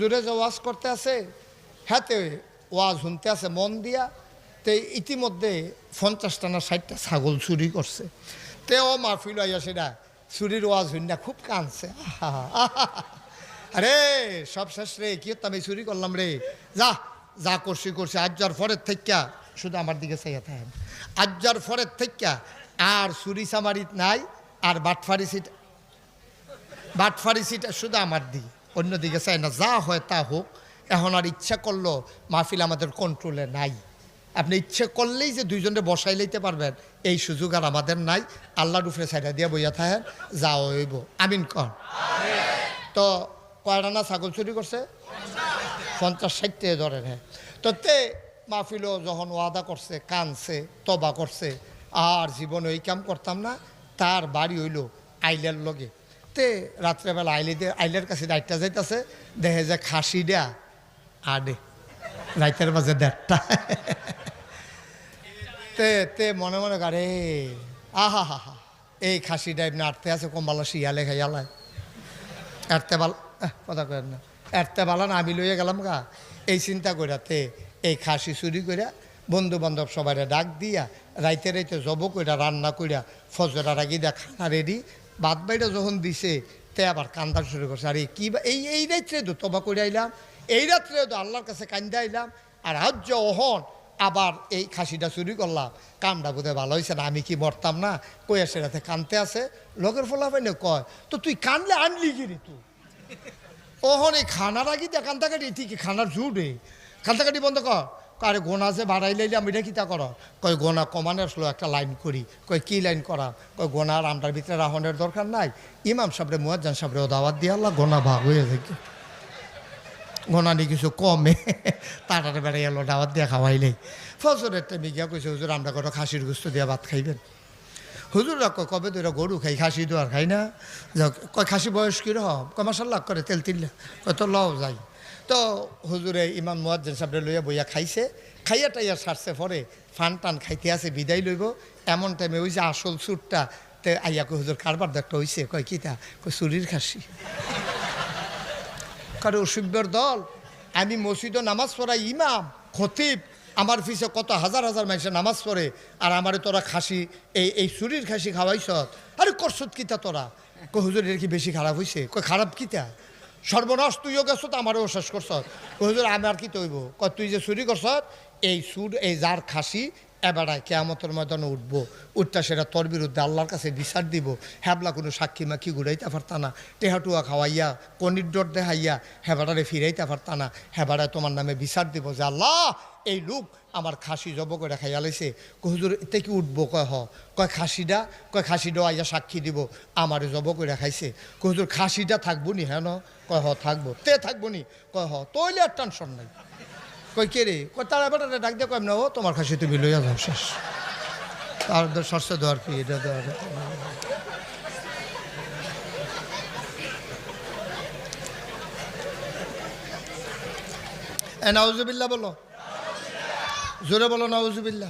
জোরে যে ওয়াজ করতে আছে হাতে ওয়াজ শুনতে আছে, মন দিয়া, তে ইতিমধ্যে পঞ্চাশটা না ষাটটা ছাগল চুরি করছে। তে ও মাহফিল আইয়া সেটা চুরির ওয়াজ শুন না, খুব আহা। আরে, সব শেষ রে, কি আমি চুরি করলাম রে। যা যা করছি করছি, আজ যার পরের থেকে শুধু আমার দিকে চাইয়া থাকেন। আজ যার পরের থেকে আর চুরি চামারিত নাই, আর বাটফারি সিট, বাটফারি সিটা শুধু আমার দিকে। অন্যদিকে চাই না, যা হয় তা হোক। এখন আর ইচ্ছা করল মাহফিল আমাদের কন্ট্রোলে নাই। আপনি ইচ্ছে করলেই যে দুইজনে বসাই লইতে পারবেন, এই সুযোগ আর আমাদের নাই। আল্লাহর উপরে সাইডা দিয়ে বইয়া থাকেন যা হইব। আমিন কন। তো কয়টা না ছাগল চুরি করছে? পঞ্চাশ ষাটটে ধরেন হ্যাঁ তো তে মাহফিলও যখন ওয়াদা করছে, কানছে, তবা করছে, আর জীবনে ওই কাম করতাম না, তার বাড়ি হইল আইলের লগে। তে রাত্রেবেলা আইলিদের, আইলের কাছে দায়িত্ব যাইতেছে, দেখে যে খাসি দেয়া, আডে, রাইতের মাঝে দেড়টা। তে তে মনে মনে গারে আহা, হা হা, এই খাসি ডাইব না আটতে আছে, কম্বালা শিয়ালে খাইয়ালায় এরতে বাল কথা কেন না। এরতে বালা না, আমি লইয়া গেলাম গা। এই চিন্তা কইরাতে এই খাসি চুরি কইরা বন্ধু বান্ধব সবাই ডাক দিয়া, রাইতে রাইতে জব কইরা, রান্না কইরা ফজরা রাগি দিয়া খানা রেডি বাদ বাইরে যখন দিছে, তে আবার কান্দা শুরু করছে। আরে কি এই এই রাত্রে তো তবা করে আইলাম, এই রাত্রে তো আল্লাহর কাছে কান্দা আইলাম, আর আজ ওহন আবার এই খাসিটা চুরি করলাম, কামটা বোধহয় ভালো হয়েছে না, আমি কি মরতাম না? কই আসে রাতে কানতে আছে লোকের ফলা পাইনে কয়, তো তুই কানলে আনলি কি রে তুই? ওহন এই খানার আগে কান্তাকাটি ঠিক খানার জুড়ে। কান্তাকাটি বন্ধ কর। আরে গোনা যে বাড়াই লাইলে আমি এটা কিতা কর কয় গোনা কমানে আসলো একটা লাইন করি। কয় কি লাইন করা কয় গোনা আর আমটার ভিতরে রাহনের দরকার নাই? ইমাম সাবরে মুয়াজ্জান সাবরে ও দাওয়াত দিয়ে আল্লাহ গোনা ভাগ হয়ে থাকে গোনানি কিছু কমে। তাড়াতাড়ি বেড়াই এলো দাওয়াত দিয়ে খাওয়াইলেই ফজরের টাইমে গিয়া কইছে, হুজুর, আমরা কোনো খাসির গুস্ত দিয়ে ভাত খাইবেন? হুজুররা কয়, কবে তো গরু খাই, খাসি তো আর খাই না? কয়, খাসি বয়স কীরকম? কয় মাসাল্লাহ করে তেল তিল্লা কয়, তো লও, যাই। তো হুজুরে ইমাম মুয়াজ্জেন সাহেবরে লইয়া বইয়া খাইছে। খাইয়া টাইয়া সারছে পরে ফান টান খাইতে আছে, বিদায় লইব। এমন টাইমে ওই যে আসল সুরটা, তে আইয়া কই হুজুর, কারবার দেখটা হইছে। কয় কিতা কই চুরির খাসি। কারও অসভ্যর দল, আমি মসজিদে নামাজ পড়াই, ইমাম, খতিব, আমার পিছে কত হাজার হাজার মানুষের নামাজ পড়ে, আর আমারে তোরা খাসি, এই এই চুরির খাসি খাওয়াইছ? আরে, করছত কিতা তোরা? কই হুজুর, এর কি বেশি খারাপ হয়েছে কই খারাপ কিতা সর্বনাশ, তুইও গেছ, তো আমারও শেষ করছ। আমি আর কি তৈব? তুই যে চুরি করছ, এই সুর, এই যার খাসি এবারায় কেয়ামতের ময়দানে উঠবো। উঠটা সেটা তোর বিরুদ্ধে আল্লাহর কাছে বিচার দিব। হ্যাবলা কোনো সাক্ষী মাক্ষী ঘুরাইতে পারতা না। টেহাটুয়া খাওয়াইয়া, কনির ডর দেখাইয়া হেবাটারে ফিরাইতে পারতা না। হেবাড়ায় তোমার নামে বিচার দিব যে, আল্লাহ, এই লোক আমার খাসি জব করে খাইয়া লাইছে। হুজুর, এতে কি উঠবো? কয় হ। কয় খাসিটা কয় খাসিটা আইয়া সাক্ষী দিব, আমারে জব করে খাইছে। কয় হুজুর খাসিটা থাকব নি? হ্যাঁ ন কয় হ, থাকব। তে থাকব নি? কয় হ, তৈলে আর টেনশন নাই। কই, কে রে? কই, তার ডাক দিয়ে কয় না ও তোমার খাসি তুমি লইয়া যাও, শেষ। তার শস্য দেওয়ার কি, এটা দেওয়ার নাউজুবিল্লা বলো। জোরে বলো নাউজুবিল্লা